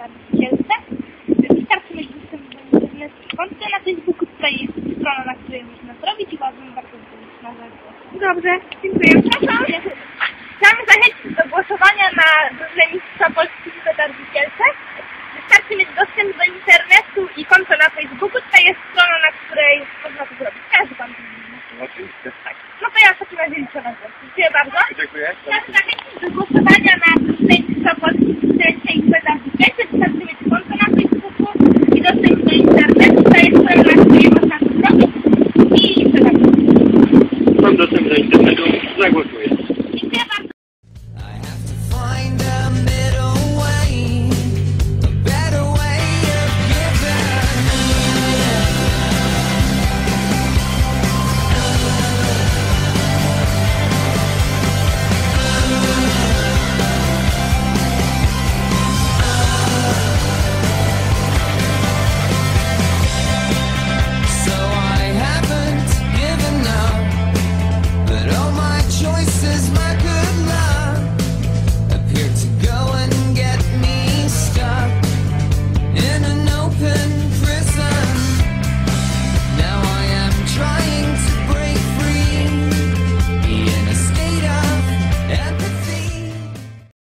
Darwikielce. Wystarczy mieć dostęp do internetu i konto na Facebooku. Tutaj jest strona, na której można zrobić i uważam bardzo na Dobrze, dziękuję. Przepraszam. Chciałam zachęcić do głosowania na różne mistrza Polski w Darwikielce. Wystarczy mieć dostęp do internetu i konto na Facebooku. Tutaj jest strona, na której można to zrobić. Każdy pan. Oczywiście. Tak. No to ja w takim razie liczę na głos. Dziękuję bardzo. Dziękuję. Chciałam zachęcić do głosowania na mistrza All chcecie ich zapisać, wskazujecie na Facebooku i dostęp do internetu, zarejestrują na swoje można to zrobić i przedam. Mam dostęp do internetu, zagłosuję.